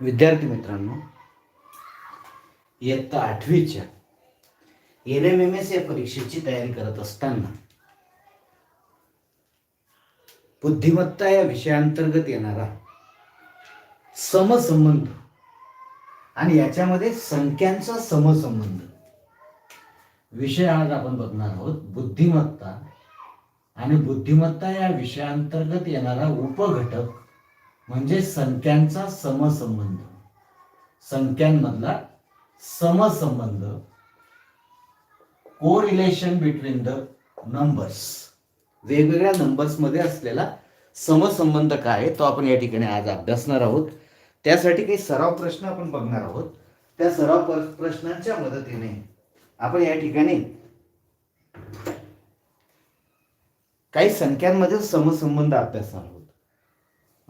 विद्यार्थी मित्रांनो इयत्ता आठवीच्या एन एम एम एस या परीक्षेची तयारी करत असताना बुद्धिमत्ता या विषयांतर्गत येणारा समसंबंध आणि याच्यामध्ये संख्यांचा समसंबंध विषय आज आपण बघणार आहोत. बुद्धिमत्ता आणि बुद्धिमत्ता या विषयांतर्गत येणारा उपघटक म्हणजे संख्यांचा समसंबंध. संख्यांमधला समसंबंध. को रिलेशन बिटवीन द नंबर्स वेगवेगळ्या नंबर्समध्ये असलेला समसंबंध काय आहे, तो आपण या ठिकाणी आज अभ्यासणार आहोत. त्यासाठी काही सराव प्रश्न आपण बघणार आहोत. त्या सराव प्रश्नांच्या मदतीने आपण या ठिकाणी काही संख्यांमध्ये समसंबंध अभ्यासणार आहोत.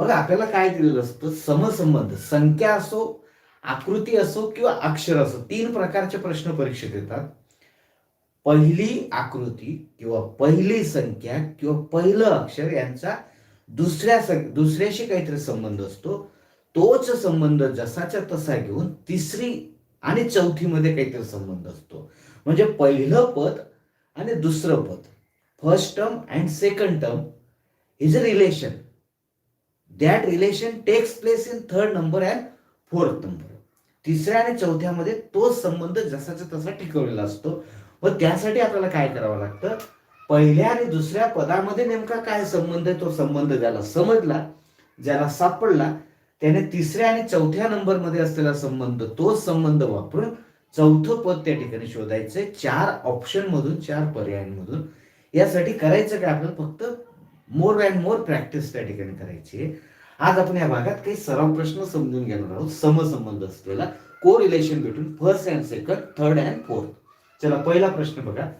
बघा आपल्याला काय दिलेलं असतं? समसंबंध. संख्या असो आकृती असो किंवा अक्षर असो तीन प्रकारचे प्रश्न परीक्षेत येतात. पहिली आकृती किंवा पहिली संख्या किंवा पहिलं अक्षर यांचा दुसऱ्या सं- दुसऱ्याशी काहीतरी संबंध असतो. तोच संबंध जसाच्या तसा घेऊन तिसरी आणि चौथीमध्ये काहीतरी संबंध असतो. म्हणजे पहिलं पद आणि दुसरं पद. First term and second term is a relation that relation takes place in third number and fourth number तिसऱ्या आणि चौथ्यामध्ये तो संबंध जसाचा तसा टिकवलेला असतो. व त्यासाठी आपल्याला काय करावं लागतं? पहिल्या आणि दुसऱ्या पदामध्ये नेमका काय संबंध आहे? तो संबंध ज्याला समजला ज्याला सापडला त्याने तिसऱ्या आणि चौथ्या नंबरमध्ये असलेला संबंध तो संबंध वापरून चौथं पद त्या ठिकाणी शोधायचंय. चार ऑप्शन मधून चार पर्यायांमधून. यासाठी करायचं काय? आपल्याला फक्त मोर अँड मोर प्रॅक्टिस त्या ठिकाणी करायची. आहे आज आपण या भागात काही सराव प्रश्न समजून घेणार आहोत. समसंबंध असलेला correlation between first and second third and fourth चला पहिला प्रश्न बघा.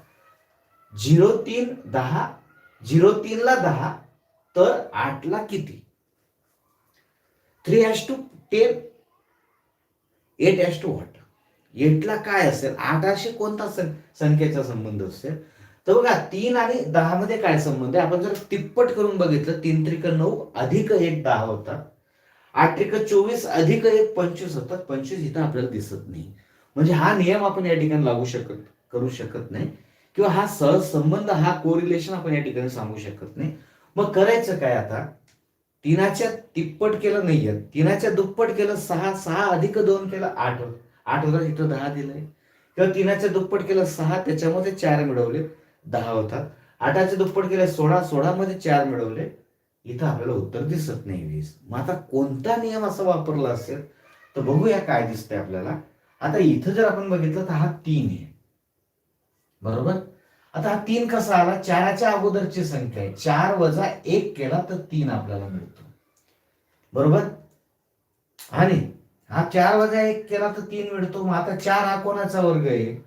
झिरो तीन दहा झिरो तीनला दहा तर आठला किती? Three hash two ten eight hash two what एटला काय असेल? आठाशी कोणता सं- संख्येचा संबंध असेल? तर बघा तीन आणि दहा मध्ये काय संबंध आहे? आपण जर तिप्पट करून बघितलं तीन त्रिक नऊ अधिक एक दहा होता. आठ त्रिक चोवीस अधिक एक पंचवीस होतात पंचवीस इथं आपल्याला दिसत नाही. म्हणजे हा नियम आपण या ठिकाणी लागू शकत करू शकत नाही. किंवा हा सहज संबंध हा कोरिलेशन आपण या ठिकाणी सांगू शकत नाही. मग करायचं काय आता? तिनाच्या तिप्पट केलं नाहीये तिनाच्या दुप्पट केलं सहा सहा अधिक दोन केलं आठ. होत आठ होतात इथं दहा दिलंय. किंवा तिनाच्या दुप्पट केलं सहा त्याच्यामध्ये चार मिळवले दहा होतात आठाचे दुप्पट केले सोळा सोळा मध्ये चार मिळवले. इथं आपल्याला उत्तर दिसत नाही वीस. मग आता कोणता नियम असा वापरला असेल? तर बघूया काय दिसतंय आपल्याला. आता इथं जर आपण बघितलं तर हा तीन आहे. बरोबर? आता हा तीन कसा आला? चाराच्या अगोदरची संख्या आहे. चार वजा एक केला तर तीन आपल्याला मिळतो. बरोबर? आणि हा चार वजा एक केला तर तीन मिळतो. मग आता चार हा कोणाचा वर्ग आहे?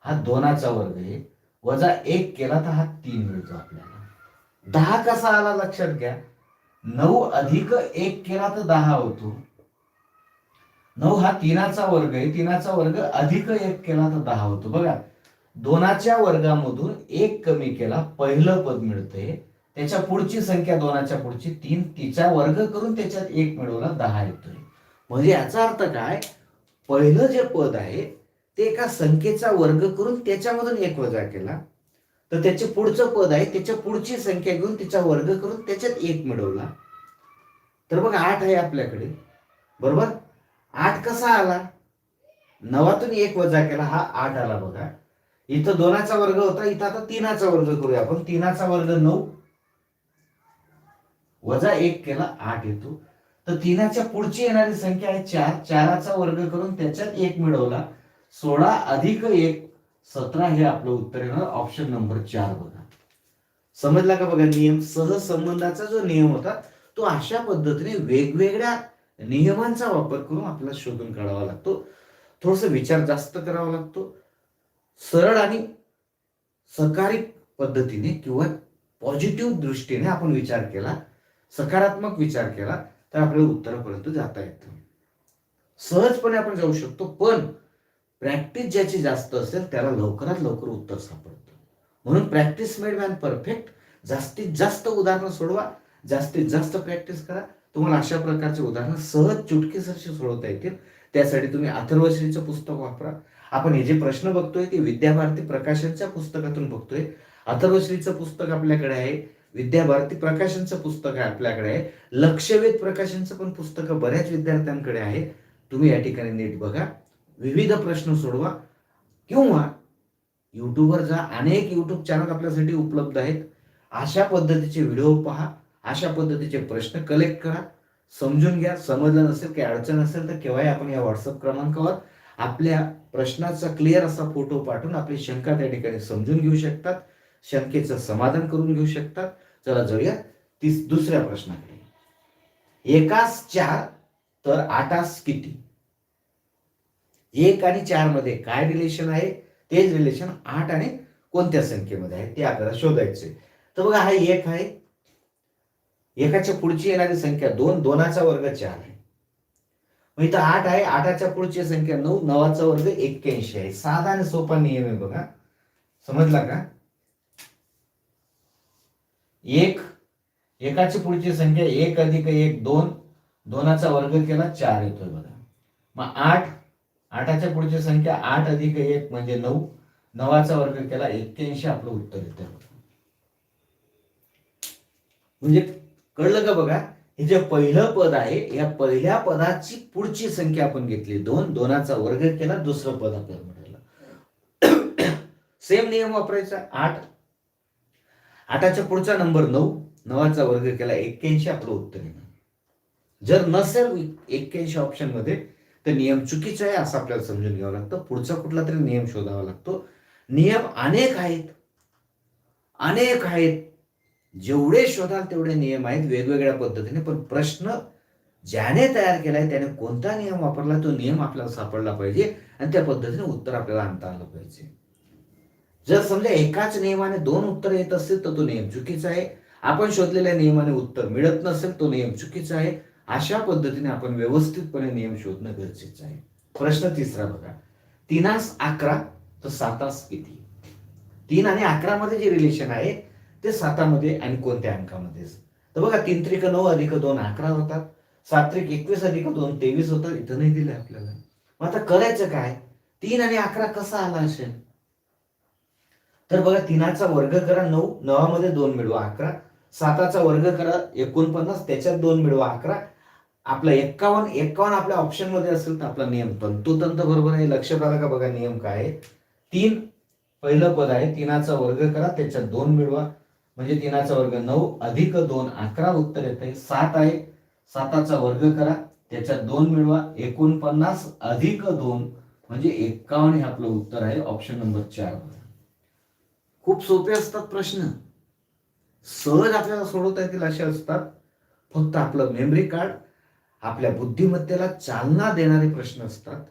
हा दोनाचा वर्ग आहे. वजा एक केला तर हा तीन मिळतो आपल्याला. दहा कसा आला लक्षात घ्या. नऊ अधिक एक केला तर दहा होतो. नऊ हा तीनाचा वर्ग आहे. तीनाचा वर्ग अधिक एक केला तर दहा होतो. बघा दोनाच्या वर्गामधून एक कमी केला पहिलं पद मिळते त्याच्या पुढची संख्या दोनाच्या पुढची तीन तिचा वर्ग करून त्याच्यात एक मिळवला दहा येतोय. म्हणजे याचा अर्थ काय? पहिलं जे पद आहे ते एका संख्येचा वर्ग करून त्याच्यामधून एक वजा केला. तर त्याचे पुढचं पद आहे त्याच्या पुढची संख्या घेऊन तिचा वर्ग करून त्याच्यात एक मिळवला. तर बघ आठ आहे आपल्याकडे. बरोबर? आठ कसा आला? नवातून एक वजा केला हा आठ आला बघा. इथं दोनाचा वर्ग होता इथं आता तीनाचा वर्ग करूया आपण. तीनाचा वर्ग नऊ. वजा एक केला आठ येतो. तर तीनाच्या पुढची येणारी संख्या आहे चार. चाराचा वर्ग करून त्याच्यात एक मिळवला. सोळा अधिक एक सतरा हे आपलं उत्तर येणार. ऑप्शन नंबर चार बघा. समजला का बघा नियम? सहसंबंधाचा जो नियम होता तो अशा पद्धतीने वेगवेगळ्या नियमांचा वापर करून आपल्याला शोधून काढावा लागतो. थोडस विचार जास्त करावा लागतो. सरळ आणि सहकारी पद्धतीने किंवा पॉझिटिव्ह दृष्टीने आपण विचार केला सकारात्मक विचार केला तर आपल्याला उत्तरापर्यंत जाता येतं. सहजपणे आपण जाऊ शकतो पण प्रॅक्टिस ज्याची जास्त असेल त्याला लवकरात लवकर उत्तर सापडतं. म्हणून प्रॅक्टिस मेड मॅन परफेक्ट जास्तीत जास्त उदाहरणं सोडवा. जास्तीत जास्त प्रॅक्टिस करा. तुम्हाला अशा प्रकारचे उदाहरणं सहज चुटकीसरशी सोडवता येतील. त्यासाठी तुम्ही अथर्वश्रीचं पुस्तक वापरा. आपण हे जे प्रश्न बघतोय ते विद्याभारती प्रकाशनच्या पुस्तकातून बघतोय. अथर्वश्रीचं पुस्तक आपल्याकडे आहे. विद्याभारती प्रकाशनचं पुस्तक आहे आपल्याकडे आहे. लक्षवेध प्रकाशनचं पण पुस्तकं बऱ्याच विद्यार्थ्यांकडे आहे. तुम्ही या ठिकाणी नीट बघा. विविध प्रश्न सोडवा किंवा युट्यूबवर जा. अनेक युट्यूब चॅनल आपल्यासाठी उपलब्ध आहेत. अशा पद्धतीचे व्हिडिओ पहा. अशा पद्धतीचे प्रश्न कलेक्ट करा. समजून घ्या. समजलं नसेल काही अडचण असेल तर केव्हाही आपण या व्हॉट्सअप क्रमांकावर आपल्या प्रश्नाचा क्लिअर असा फोटो पाठवून आपली शंका त्या ठिकाणी समजून घेऊ शकतात. शंकेचं समाधान करून घेऊ शकतात. चला जाऊया तीस दुसऱ्या प्रश्नाकडे. एकास चार तर आठास किती? एक आणि चारमध्ये काय रिलेशन आहे? तेच रिलेशन आठ आणि कोणत्या संख्येमध्ये आहे? ते आपल्याला शोधायचे तर बघा हा एक आहे. एकाच्या पुढची येणारी संख्या दोन दोनाचा वर्ग चार आहे. मग इथं आठ आहे. आठाच्या पुढची संख्या नऊ नवाचा वर्ग एक्क्याऐंशी आहे. साधा आणि सोपा नियम आहे बघा. समजला का? एक एकाची पुढची संख्या एक अधिक एक दोन दोनाचा वर्ग केला चार येतोय बघा. मग आठ आठाच्या पुढची संख्या आठ अधिक एक म्हणजे नऊ. नवाचा वर्ग केला एक्क्याऐंशी. आपलं उत्तर येतं म्हणजे कळलं का बघा? हे जे पहिलं पद आहे या पहिल्या पदाची पुढची संख्या आपण घेतली. दोन दोनाचा वर्ग केला दुसरं पद आपल्याला मिळालं. सेम नियम वापरायचा. आठ. आठाच्या पुढचा नंबर नऊ. नवाचा वर्ग केला एक्क्याऐंशी. आपलं उत्तर येणार. जर नसेल एक्क्याऐंशी ऑप्शनमध्ये तर नियम चुकीचा आहे असं आपल्याला समजून घ्यावं लागतं. पुढचा कुठला तरी नियम शोधावा लागतो. नियम अनेक आहेत. अनेक आहेत. जेवढे शोधाल तेवढे नियम आहेत वेगवेगळ्या पद्धतीने. पण प्रश्न ज्याने तयार केला आहे त्याने कोणता नियम वापरला तो नियम आपल्याला सापडला पाहिजे आणि त्या पद्धतीने उत्तर आपल्याला आणता आलं पाहिजे. जर समजा एकाच नियमाने दोन उत्तर येत असतील तर तो नियम चुकीचा आहे. आपण शोधलेल्या नियमाने उत्तर मिळत नसेल तो नियम चुकीचा आहे. अशा पद्धतीने आपण व्यवस्थितपणे नियम शोधणं गरजेचं आहे. प्रश्न तिसरा बघा. तीनास अकरा तर सातास किती? तीन आणि अकरा मध्ये जे रिलेशन आहे ते सातामध्ये आणि कोणत्या अंकामध्ये? तर बघा तीन त्रिक नऊ अधिक दोन अकरा होतात. सात त्रिक एकवीस अधिक दोन तेवीस होतात. इथं नाही दिलं आपल्याला. मग आता करायचं काय? तीन आणि अकरा कसा आला असेल? तर बघा तीनाचा वर्ग करा नऊ नवामध्ये दोन मिळवा अकरा. साताचा वर्ग करा एकोणपन्नास त्याच्यात दोन मिळवा अकरा. आपला एक्कावन्न एक्कावन्न आपल्या ऑप्शनमध्ये असेल तर आपला नियम. तंतोतंत बरोबर आहे. लक्षात आलं का बघा नियम काय आहे. तीन पहिलं पद आहे. तीनाचा वर्ग करा. त्याच्यात दोन मिळवा. म्हणजे तीनाचा वर्ग नऊ अधिक दोन अकरा उत्तर येत आहे. सात आहे. साताचा वर्ग करा. त्याच्यात दोन मिळवा. एकोणपन्नास अधिक दोन. म्हणजे एक्कावन्न हे आपलं उत्तर आहे. ऑप्शन नंबर चार खूप सोपे असतात प्रश्न. सहज आपल्याला सोडवता येतील असे असतात. फक्त आपलं मेमरी कार्ड आपल्या बुद्धिमत्तेला चालना देणारे प्रश्न असतात.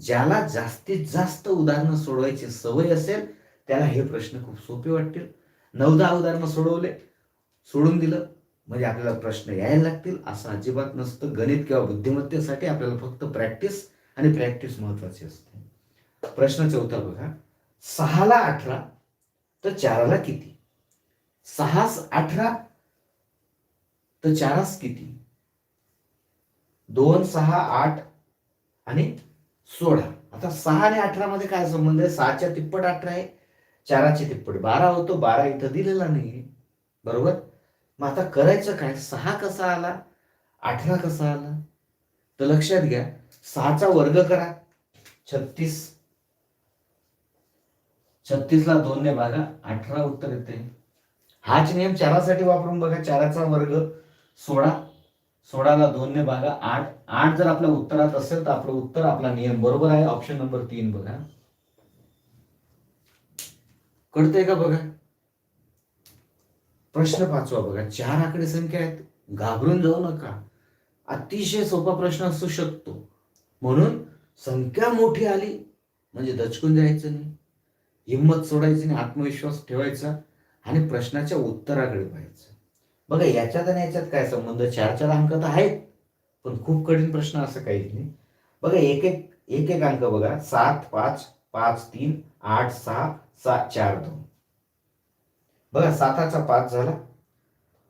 ज्याला जास्तीत जास्त उदाहरणं सोडवायची सवय असेल त्याला हे प्रश्न खूप सोपे वाटतील. नऊ दहा उदाहरणं सोडवले सोडून दिलं म्हणजे आपल्याला प्रश्न यायला लागतील. असं अजिबात नसतं. गणित किंवा बुद्धिमत्तेसाठी आपल्याला फक्त प्रॅक्टिस आणि प्रॅक्टिस महत्वाची असते. प्रश्न चौथा बघा. सहाला अठरा तर चाराला किती? सहास अठरा तर चारास किती? दोन सहा आठ आणि सोळा. आता सहा आणि अठरा मध्ये काय संबंध आहे? सहाच्या तिप्पट अठरा आहे चाराचे तिप्पट. बारा होतो बारा इथं दिलेला नाही बरोबर? मग आता करायचं काय? सहा कसा आला? अठरा कसा आला? तर लक्षात घ्या सहाचा वर्ग करा. छत्तीस. छत्तीसला दोनने भागा अठरा उत्तर येते. हाच नियम चारासाठी वापरून बघा चाराचा वर्ग सोळा. सोळाला दोनने भागा आठ आठ जर आपल्या उत्तरात असेल तर आपलं उत्तर आपला नियम बरोबर आहे. ऑप्शन नंबर तीन बघा. कळतंय का बघा? प्रश्न पाचवा बघा. चार आकडे संख्या आहेत. घाबरून जाऊ नका. अतिशय सोपा प्रश्न असू शकतो. म्हणून संख्या मोठी आली म्हणजे दचकून जायचं नाही. हिंमत सोडायची नाही आत्मविश्वास ठेवायचा आणि प्रश्नाच्या उत्तराकडे पाहायचं. बघा याच्यात आणि याच्यात काय संबंध? चार चार अंक तर आहेत पण खूप कठीण प्रश्न असं काहीच नाही. बघा एक एक एक एक अंक बघा. सात पाच पाच तीन आठ सहा सात चार दोन. बघा साताचा पाच झाला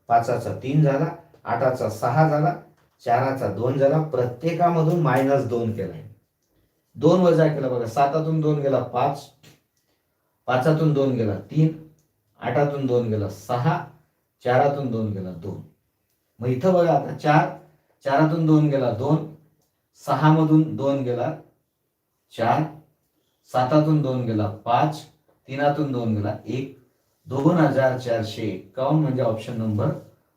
पाचाचा तीन झाला आठाचा सहा झाला चाराचा दोन झाला. प्रत्येकामधून मायनस दोन केलाय. दोन वजा केला बघा. सातातून दोन गेला पाच पाचातून दोन गेला तीन आठातून दोन गेला सहा चारातून दोन गेला दोन. मग इथं बघा आता चार चारातून दोन गेला दोन सहा मधून दोन गेला चार सातातून दोन गेला पाच तीनातून दोन गेला एक. दोन हजार चारशे एकावन्न म्हणजे ऑप्शन नंबर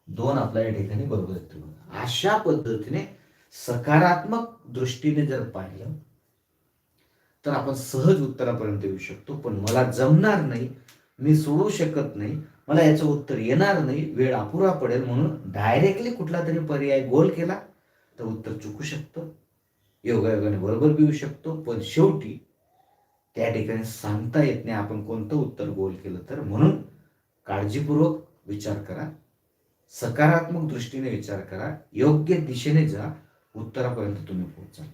दोन आपल्या या ठिकाणी बरोबर येतो अशा पद्धतीने सकारात्मक दृष्टीने जर पाहिलं तर आपण सहज उत्तरापर्यंत येऊ शकतो. पण मला जमणार नाही मी सोडू शकत नाही. मला याचं उत्तर येणार नाही. वेळ अपुरा पडेल म्हणून डायरेक्टली कुठला तरी पर्याय गोल केला तर उत्तर चुकू शकतं. योगायोगाने बरोबर पिऊ शकतो. पण शेवटी त्या ठिकाणी सांगता येत नाही आपण कोणतं उत्तर गोल केलं तर. म्हणून काळजीपूर्वक विचार करा. सकारात्मक दृष्टीने विचार करा. योग्य दिशेने जा. उत्तरापर्यंत तुम्ही पोहोचाल.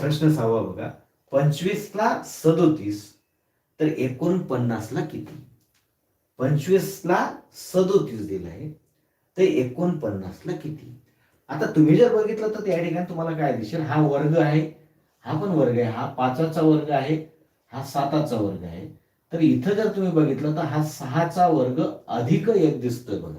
प्रश्न सहावा बघा. पंचवीसला सदोतीस. तर एकोणपन्नासला किती? पंचवीसला सदोतीस दिलाय तर एकोणपन्नासला किती? आता तुम्ही जर बघितलं तर त्या ठिकाणी तुम्हाला काय दिसेल? हा वर्ग आहे. हा पण वर्ग आहे. हा पाचाचा वर्ग आहे. हा साताचा वर्ग आहे. तर इथं जर तुम्ही बघितलं तर हा सहाचा वर्ग अधिक एक दिसतोय बघा.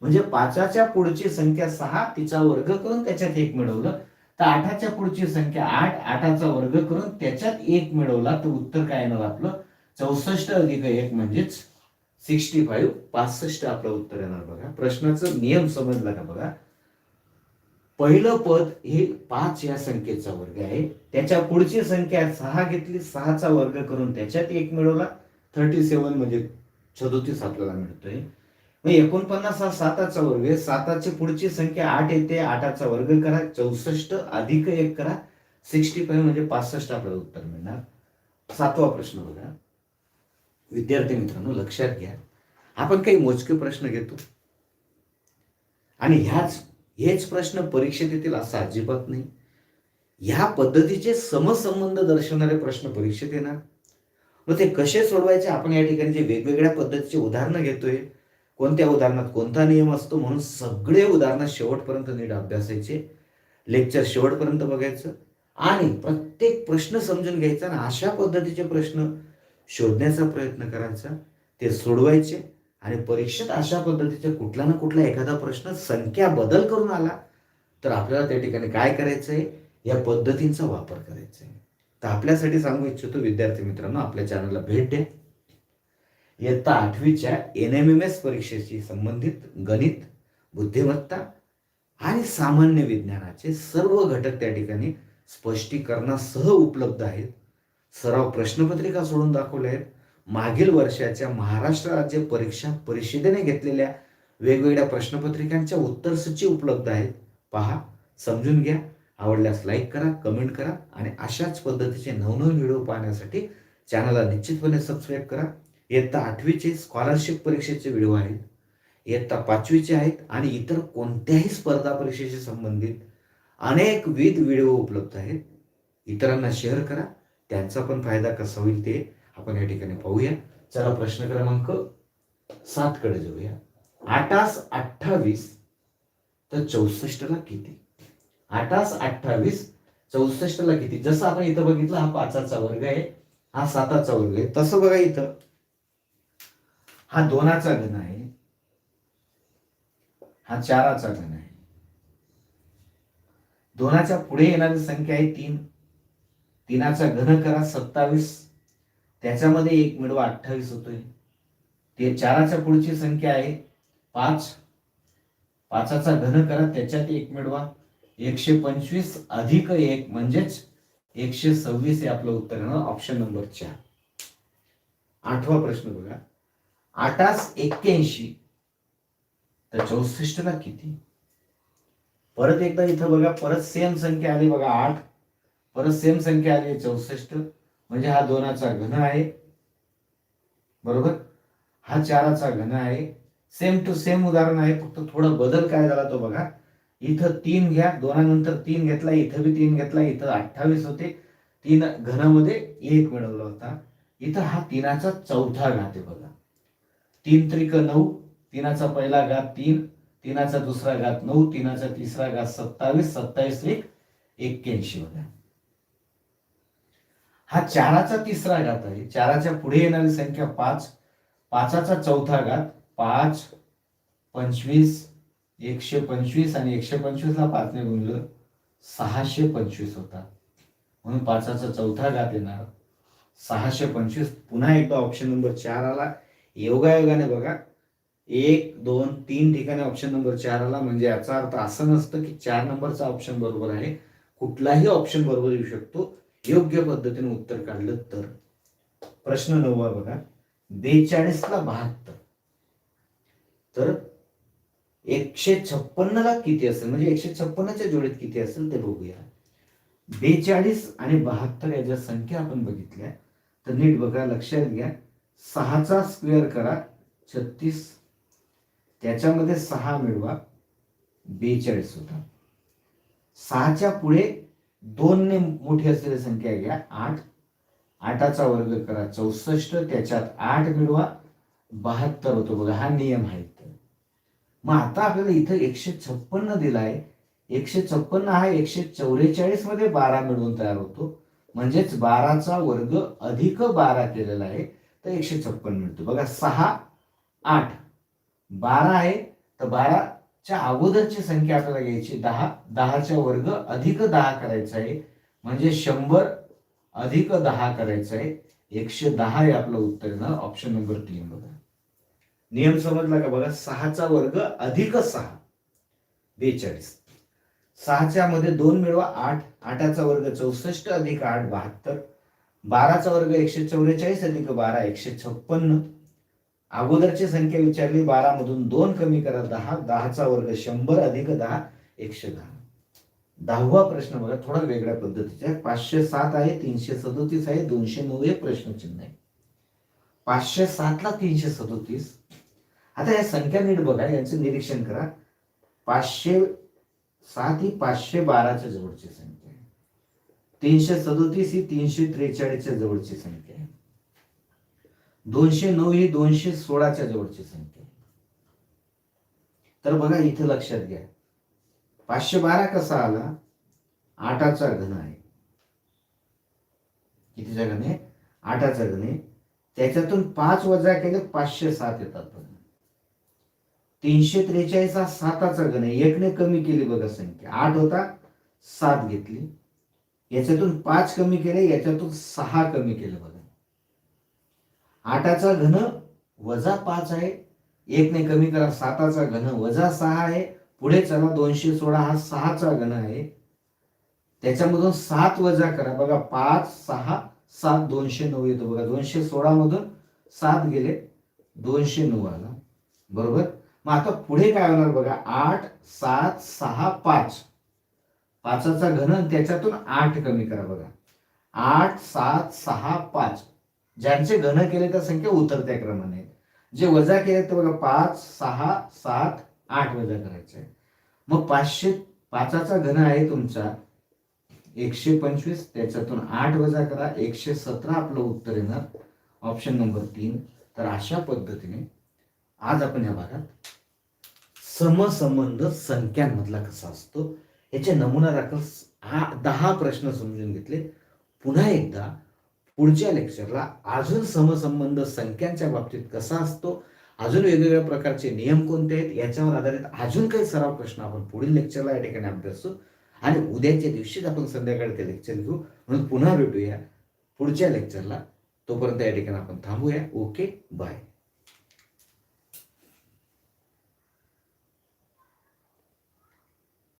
म्हणजे पाचाच्या पुढची संख्या सहा तिचा वर्ग करून त्याच्यात एक मिळवलं. तर आठाच्या पुढची संख्या आठ आठाचा वर्ग करून त्याच्यात एक मिळवला. तर उत्तर काय येणार आपलं? चौसष्ट अधिक एक म्हणजेच सिक्स्टी फाईव्ह पासष्ट आपलं उत्तर येणार बघा. प्रश्नाचं नियम समजला का बघा? पहिलं पद हे पाच या संख्येचा वर्ग आहे. त्याच्या पुढची संख्या सहा घेतली सहाचा वर्ग करून त्याच्यात एक मिळवला. थर्टी सेवन म्हणजे सदोतीस आपल्याला मिळतोय. मग एकोणपन्नास हा साताचा वर्ग आहे. साताची पुढची संख्या आठ येते. आठाचा वर्ग करा. चौसष्ट अधिक एक करा. सिक्स्टी फाईव्ह म्हणजे पासष्ट आपल्याला उत्तर मिळणार. सातवा प्रश्न बघा. विद्यार्थी मित्रांनो लक्षात घ्या. आपण काही मोजके प्रश्न घेतो. आणि ह्याच हेच प्रश्न परीक्षेत येतील असं अजिबात नाही. ह्या पद्धतीचे समसंबंध दर्शवणारे प्रश्न परीक्षेत येणार. मग ते कसे सोडवायचे? आपण या ठिकाणी जे वेगवेगळ्या पद्धतीचे उदाहरणं घेतोय कोणत्या उदाहरणात कोणता नियम असतो म्हणून सगळे उदाहरणं शेवटपर्यंत नीट अभ्यासायचे लेक्चर शेवटपर्यंत बघायचं आणि प्रत्येक प्रश्न समजून घ्यायचा आणि अशा पद्धतीचे प्रश्न शोधण्याचा प्रयत्न करायचा ते सोडवायचे आणि परीक्षेत अशा पद्धतीचा कुठला ना कुठला एखादा प्रश्न संख्या बदल करून आला तर आपल्याला त्या ठिकाणी काय करायचं आहे या पद्धतींचा वापर करायचा आहे. तर आपल्यासाठी सांगू इच्छितो विद्यार्थी मित्रांनो आपल्या चॅनलला भेट द्या. इयत्ता आठवीच्या एन एम एम एस परीक्षेशी संबंधित गणित बुद्धिमत्ता आणि सामान्य विज्ञानाचे सर्व घटक त्या ठिकाणी स्पष्टीकरणासह उपलब्ध आहेत. सराव प्रश्नपत्रिका सोडून दाखवल्या आहेत. मागील वर्षाच्या महाराष्ट्र राज्य परीक्षा परिषदेने घेतलेल्या वेगवेगळ्या प्रश्नपत्रिकांच्या उत्तर सूची उपलब्ध आहेत. पहा समजून घ्या. आवडल्यास लाईक करा कमेंट करा आणि अशाच पद्धतीचे नवनवीन व्हिडिओ पाहण्यासाठी चॅनलला निश्चितपणे सबस्क्राईब करा. इयत्ता आठवीचे स्कॉलरशिप परीक्षेचे व्हिडिओ आहेत. इयत्ता पाचवीचे आहेत आणि इतर कोणत्याही स्पर्धा परीक्षेशी संबंधित अनेक विविध व्हिडिओ उपलब्ध आहेत. इतरांना शेअर करा. त्यांचा पण फायदा कसा होईल ते आपण या ठिकाणी पाहूया. चला प्रश्न क्रमांक सात कडे जाऊया. आठास अठ्ठावीस तर चौसष्टला किती? आठास अठ्ठावीस चौसष्टला किती? जसं आपण इथं बघितलं हा पाचाचा वर्ग आहे हा साताचा वर्ग आहे. तसं बघा इथं. हा दोनाचा घन आहे. हा चाराचा घन आहे. दोनाच्या पुढे येणारी संख्या आहे तीन. तिनाचा घन करा सत्तावीस. त्याच्यामध्ये एक मिळवा अठ्ठावीस होतोय. ते चाराच्या पुढची संख्या आहे पाच. पाचाचा घन करा त्याच्यात एक मिळवा एकशे पंचवीस अधिक एक म्हणजेच एकशे सव्वीस हे आपलं उत्तर येणार ऑप्शन नंबर चार. आठवा प्रश्न बघा. आठास एक्क्याऐंशी. तर चौसष्टला किती? परत एकदा इथं बघा परत सेम संख्या आली बघा आठ. परत सेम संख्या आली चौसष्ट. म्हणजे हा दोनाचा घन आहे. बरोबर? हा चाराचा घन आहे. सेम टू सेम उदाहरण आहे. फक्त थोडा बदल काय झाला तो बघा. इथं तीन घ्या. दोनानंतर तीन घेतला. इथं बी तीन घेतला. इथं अठ्ठावीस होते. तीन घनामध्ये एक मिळवला होता. इथं हा तीनाचा चौथा घात आहे बघा. तीन त्रिक नऊ. तीनाचा पहिला घात तीन. तीनाचा दुसरा घात नऊ. तीनाचा तिसरा घात सत्तावीस. सत्तावीस एक एक्क्याऐंशी बघा हा चाराचा तिसरा घात आहे. चाराच्या पुढे येणारी संख्या पाच पाचाचा चौथा घात पाच पंचवीस एकशे पंचवीस आणि एकशे पंचवीसला पाचने गुणलं सहाशे पंचवीस होता. म्हणून पाचाचा चौथा घात येणार. सहाशे पंचवीस. पुन्हा एकदा ऑप्शन नंबर चार आला. योगायोगाने बघा. एक दोन तीन ठिकाणी ऑप्शन नंबर चार आला. म्हणजे याचा अर्थ असं नसतं की चार नंबरचा ऑप्शन बरोबर आहे. कुठलाही ऑप्शन बरोबर येऊ शकतो. योग्य पद्धतीने उत्तर काढलं तर? प्रश्न नववा बघा. बेचाळीस ला बहात्तर. तर एकशे छप्पन्न ला किती असेल? म्हणजे एकशे छप्पन्नच्या जोडीत किती असेल ते बघूया. बेचाळीस आणि बहात्तर या ज्या संख्या आपण बघितल्या तर नीट बघा लक्षात घ्या. सहाचा स्क्वेअर करा छत्तीस. त्याच्यामध्ये सहा मिळवा बेचाळीस होता. सहाच्या पुढे दोनने मोठी असलेली संख्या घ्या. आठ. आठाचा वर्ग करा. चौसष्ट. त्याच्यात आठ मिळवा बहात्तर होतो. बघा हा नियम आहे मग आता आपल्याला इथं एकशे छप्पन्न दिलाय. एकशे छप्पन्न हा एकशे चौवेचाळीसमध्ये बारा मिळवून तयार होतो. म्हणजेच बाराचा वर्ग अधिक बारा केलेला आहे तर एकशे छप्पन्न मिळतो. बघा सहा आठ. बारा आहे तर बारा च्या अगोदरची संख्या आपल्याला घ्यायची दहा दहाच्या वर्ग अधिक दहा करायचा आहे. म्हणजे शंभर अधिक दहा करायचं आहे. एकशे दहा हे आपलं उत्तर ना ऑप्शन नंबर तीन बघा. नियम समजला का बघा? सहाचा वर्ग अधिक सहा. बेचाळीस. सहाच्या मध्ये दोन मिळवा आठ. आठाचा वर्ग चौसष्ट अधिक आठ बहात्तर. बाराचा वर्ग एकशे चौवेचाळीस अधिक बारा एकशे छप्पन्न. अगोदरची संख्या विचारली बारा मधून दोन कमी करा दहा दहाचा वर्ग शंभर अधिक दहा एकशे दहा. दहावा प्रश्न बघा थोडा वेगळ्या पद्धतीचा आहे. पाचशे सात आहे तीनशे सदोतीस आहे दोनशे नऊ हे प्रश्नचिन्ह आहे. पाचशे सातला तीनशे सदोतीस. आता या संख्या नीट बघा यांचं निरीक्षण करा. पाचशे सात ही पाचशे बाराच्या जवळची संख्या आहे. तीनशे सदोतीस ही तीनशे त्रेचाळीसच्या जवळची संख्या आहे. दोनशे नऊ ही दोनशे सोळाच्या जवळची संख्या तर बघा इथं लक्षात घ्या. पाचशे बारा कसा आला? आठाचा घन आहे. कितीचा घन आहे? आठाचा घन आहे. त्याच्यातून पाच वजा केले पाचशे सात येतात बघा. तीनशे त्रेचाळीस हा साताचा घन आहे. एकने कमी केली बघा संख्या. आठ होता सात घेतली. याच्यातून पाच कमी केले याच्यातून सहा कमी केलं बघा. आठाचा घन वजा पाच आहे. एकने कमी करा साताचा घन वजा सहा आहे. पुढे चला दोनशे सोळा हा सहाचा घन आहे. त्याच्यामधून सात वजा करा. बघा पाच सहा सात दोनशे नऊ येतो. बघा दोनशे सोळा मधून सात गेले दोनशे नऊ आला. बरोबर? मग आता पुढे काय होणार बघा? आठ सात सहा पाच. पाचाचा घन त्याच्यातून आठ कमी करा बघा. आठ सात सहा पाच. ज्यांचे घन केले त्या संख्या उतरत्या क्रमाने. जे वजा केले तर बघा पाच सहा सात आठ वजा करायचे. मग पाचशे पाचाचा घन आहे तुमचा एकशे पंचवीस त्याच्यातून आठ वजा करा एकशे सतरा आपलं उत्तर येणार. ऑप्शन नंबर तीन. तर अशा पद्धतीने आज आपण या भागात समसंबंध संख्यांमधला कसा असतो याचे नमुना दाखल हा दहा प्रश्न समजून घेतले. पुन्हा एकदा पुढच्या लेक्चरला अजून समसंबंध संख्यांच्या बाबतीत कसा असतो अजून वेगवेगळ्या प्रकारचे नियम कोणते आहेत याच्यावर आधारित अजून काही सराव प्रश्न आपण पुढील लेक्चरला या ठिकाणी अभ्यासू आणि उद्याच्या दिवशीच आपण संध्याकाळी ते लेक्चर घेऊ. म्हणून पुन्हा भेटूया पुढच्या लेक्चरला. तोपर्यंत या ठिकाणी आपण थांबूया. Okay bye.